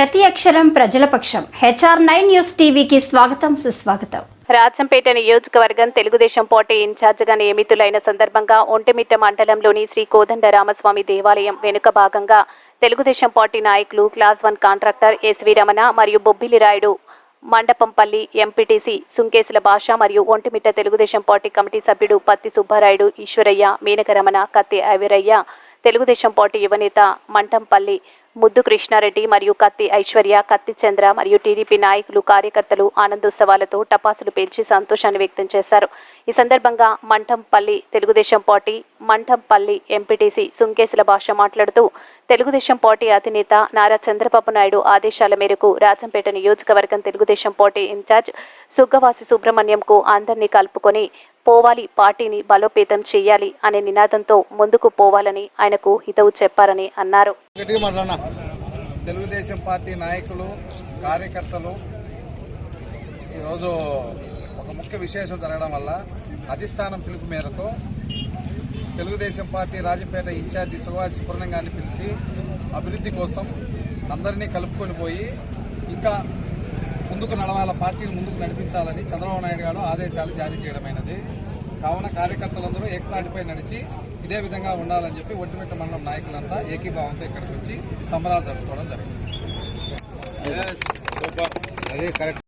ప్రతి అక్షరం ప్రజల పక్షం. హెచ్ఆర్ నైన్ న్యూస్ టీవీకి స్వాగతం సుస్వాగతం. రాజంపేట నియోజకవర్గం తెలుగుదేశం పార్టీ ఇన్ఛార్జిగా నియమితులైన సందర్భంగా ఒంటిమిట్ట మండలంలోని శ్రీ కోదండ రామస్వామి దేవాలయం వెనుక భాగంగా తెలుగుదేశం పార్టీ నాయకులు class one contractor SV Ramana మరియు బొబ్బిలి రాయుడు మండపంపల్లి ఎంపీటీసీ సుంకేసుల భాష మరియు ఒంటిమిట్ట తెలుగుదేశం పార్టీ కమిటీ సభ్యుడు పత్తి సుబ్బారాయుడు ఈశ్వరయ్య మీనక రమణ కత్తి ఐవిరయ్య తెలుగుదేశం పార్టీ యువనేత మంటంపల్లి ముద్దు కృష్ణారెడ్డి మరియు కత్తి ఐశ్వర్య కత్తి చంద్ర మరియు టీడీపీ నాయకులు కార్యకర్తలు ఆనందోత్సవాలతో టపాసులు పేల్చి సంతోషాన్ని వ్యక్తం చేశారు. ఈ సందర్భంగా మంటంపల్లి తెలుగుదేశం పార్టీ మంటంపల్లి ఎంపీటీసీ సుంకేసుల భాష మాట్లాడుతూ తెలుగుదేశం పార్టీ అధినేత నారా చంద్రబాబు నాయుడు ఆదేశాల మేరకు రాజంపేట నియోజకవర్గం Telugu Desam party in charge Suggavasi సుబ్రహ్మణ్యంకు అందరినీ కలుపుకొని పోవాలి పార్టీని బలోపేతం చేయాలి అనే నినాదంతో ముందుకు పోవాలని ఆయనకు హితవు చెప్పారని అన్నారు. తెలుగుదేశం పార్టీ నాయకులు కార్యకర్తలు ఈరోజు ఒక ముఖ్య విశేషం జరగడం వల్ల అధిష్టానం పిలుపు మేరకు Telugu Desam party Rajapeta in charge Subhash Subrahmanyam గారిని పిలిచి అభివృద్ధి కోసం అందరినీ కలుపుకొని పోయి ఇంకా ముందుకు నడవాల పార్టీని ముందుకు నడిపించాలని చంద్రబాబు నాయుడు గారు ఆదేశాలు జారీ చేయడమైనది. కావున కార్యకర్తలందరూ ఏకతాటిపై నడిచి ఇదే విధంగా ఉండాలని చెప్పి ఒంటిమిట్ట మండలం నాయకులంతా ఏకీభావంతో ఇక్కడికి వచ్చి సంబరాలు జరుపుకోవడం జరిగింది. అదే కరెక్ట్.